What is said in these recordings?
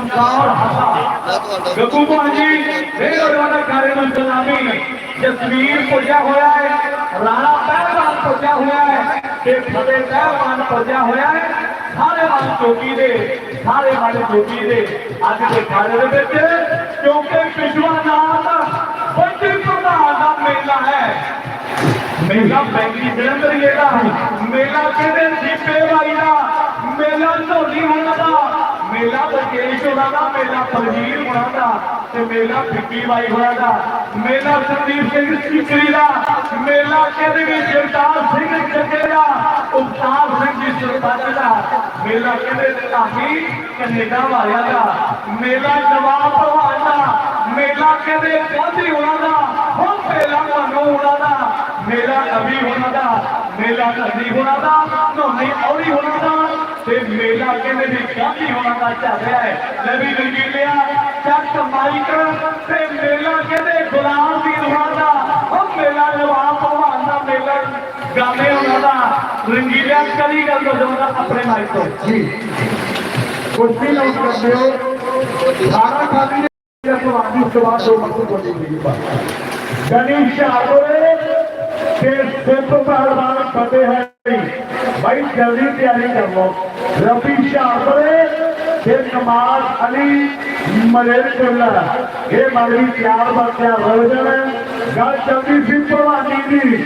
نمکار یقوبہ جی میرے دوارہ کاری منتظامی جسمیر کو ہویا ہے رانا ہویا ہے کہ ہویا ہے سارے والے چوکی دے سارے والے چوکی دے آج کے کیونکہ بچے کو ہے دے اندر یہ کے جی چلا دا ہونا ہونا دا ਮੇਲਾ ਨਬੀ ਹੋਣਾ ਦਾ ਨੋਨੀ ਔੜੀ ਹੋਣਾ ਦਾ, ਤੇ ਮੇਲਾ ਕਹਿੰਦੇ ਵੀ ਗਾਂਧੀ ਹੋਣਾ ਦਾ ਚੱਲ ਰਿਹਾ ਹੈ। ਨਬੀ ਰੰਗੀਲਿਆ ਚੱਕ ਮਾਈਕ, ਤੇ ਮੇਲਾ ਕਹਿੰਦੇ ਗੁਲਾਮ ਦੀ ਹੋਣਾ ਦਾ। ਉਹ ਮੇਲਾ ਜਵਾਬ ਭਗਵਾਨ ਦਾ ਮੇਲਾ ਗਾਣੇ ਹੋਣਾ ਦਾ ਰੰਗੀਲਿਆ ਕਦੀ ਗੱਲ ਤੋਂ ਆਪਣੇ ਮਾਈਕ ਤੋਂ। ਜੀ। ਕੁਰਸੀ ਨੋਟ ਕਰਦੇ ਹੋ। ਸਾਰਾ ਖਾਲੀ ਹੈ। ਤੁਹਾਡੀ ਉਸ ਤੋਂ ਬਾਅਦ ਦੋ ਮੱਥੂ ਗਣੇਸ਼ ਆਗੋਰੇ ਤੇ ਸਿੱਖ ਪਹਿਲਵਾਨ ਫਤਿਹ ਹੈ ਭਾਈ ਜਲਦੀ ਤਿਆਰੀ ਕਰ। ਲਓ ਰਫੀ ਸ਼ਾਹਪੁਰੇ ਤੇ ਕਮਾਲ ਅਲੀ ਮਲੇਰ ਕੋਲਾ ਇਹ ਮਗਰੀ ਤਿਆਰ ਬਰਤਿਆ ਹੋ ਗੱਲ ਚੰਗੀ ਸੀ ਭਵਾਨੀ ਦੀ।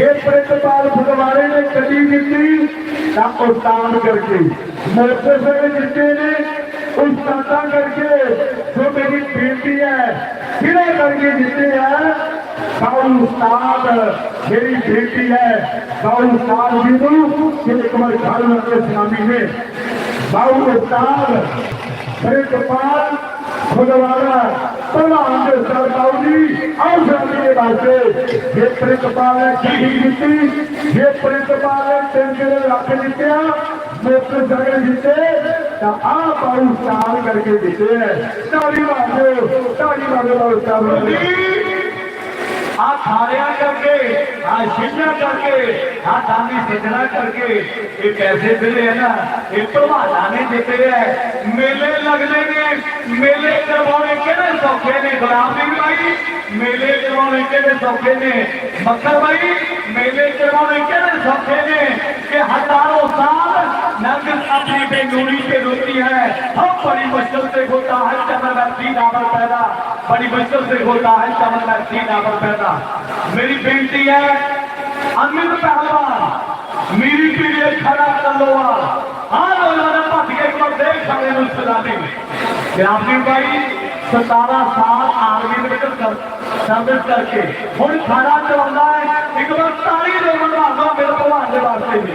ਇਹ ਪ੍ਰਿਤਪਾਲ ਫੁਲਵਾਰੇ ਨੇ ਕਦੀ ਦਿੱਤੀ, ਤਾਂ ਉਸਤਾਦ ਕਰਕੇ। ਮੋਟਰ ਸੇ ਜਿੱਤੇ ਨੇ, ਉਸਤਾਦਾਂ ਕਰਕੇ। ਜੋ ਮੇਰੀ ਬੇਨਤੀ ਹੈ, ਕਿਹੜੇ ਕਰਕੇ سوری استاد میری بیٹی ہے سوری استاد بیٹو شیخ کمر خان اسلامی میں سوری استاد فرید پال خودوارا پہلا ہمارے سر باؤجی آؤ شادی کے واسطے یہ پرنسپال ہے شہید جیتی۔ یہ پرنسپال ہے، تین میرے علاقے جیتیا موٹر جگہ جیتے تو آپ اور استعمال کر کے دیتے ہیں۔ تالی بازو تالی بازو اور ہاتھ ہاریا کر کے ہاتھ شیشا کر کے ہاتھ آدمی سجنا کر کے یہ پیسے دلے ہیں نا، یہ تو پروالا نے دیتے رہے ہیں۔ میلے لگنے نے، میلے کروانے کے نا سوکھے نے؟ گلاب بھائی، میلے کروانے کے نا سوکھے نے؟ مکھر بھائی، میلے کروانے کے نا سوکھے نے؟ کہ ہتاروں سال نہ اپنی اپنی ہے۔ ہم بڑی مشکل سے ہوتا ہے چمن میں تین آبر پیدا۔ بڑی مشکل سے ہوتا ہے چمن میں تین آبر پیدا۔ میری بینٹی ہے امیر پہلوان۔ میری کے لیے کھڑا کر لو ہاں مولانا پٹ ایک کو دیکھ سکے مسلمانی گرامی جی بھائی ستارہ سال آرمی میں سروس کر کے ہوں کھانا چاہتا ہے۔ ایک بار تاری دے بنوا میرے بھگوان کے واسطے بھی۔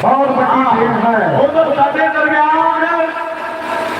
بہت بڑی ہاں۔ ہے۔ ادھر سارے درمیان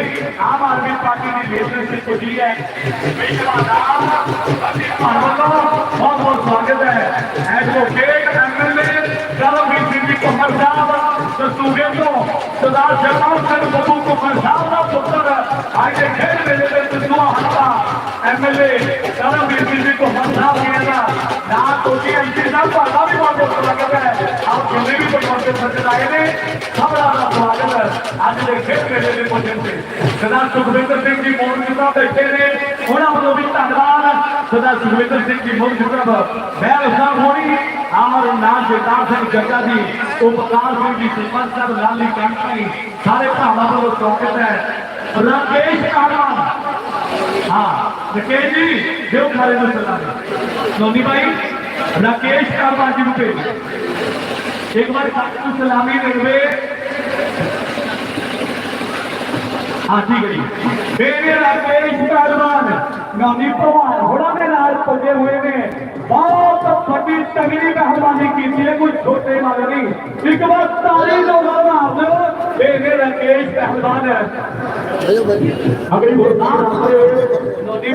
عام آدمی پارٹی نے لیڈرشپ کو دی ہے بہت بہت سواگت ہے advocate M L A Dalvir Singh Kamar صاحب دستوریندو سردار جگان سنگھ بدو کمر صاحب کا پتر آج کھیل میلے میں سندھو ہٹا M L A Dalvir Singh Kamar صاحب کہنا نہ تو کہ انتظام ಕೊಡುವಂತೆ راکیش کاروان جی دیو کھارے একবার سلامی دے ہاں ٹھیک ہے میرے راکیش پہلوان گاندھی پروان ہوڑا کے لال پجے ہوئے نے۔ بہت بڑی تگری مہربانی کی ہے کوئی چھوٹے والے نہیں۔ ایک بار تالی دو بابا آپ میرے راکیش پہلوان ہے۔ اگلی بہت نام ہوئے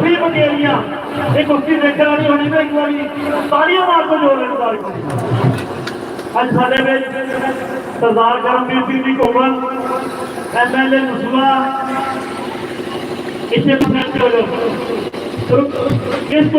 ਰਫੀ ਬਗੇਰੀਆਂ ਇਹ ਕੁਸ਼ਤੀ ਦੇਖਣ ਵਾਲੀ ਹੋਣੀ ਤੇ ਇੱਕ ਵਾਰੀ। ਤਾੜੀਆਂ ਮਾਰ ਕੇ ਜੋਰ ਲੈਣ ਵਾਲੀ ਅੱਜ ਸਾਡੇ ਵਿੱਚ ਸਰਦਾਰ ਕਰਮਵੀਰ ਸਿੰਘ ਦੀ ਕੋਮਲ ਐਮਐਲਏ ਨਸੂਆ ਇੱਥੇ ਪਹੁੰਚੇ ਹੋ ਇਸ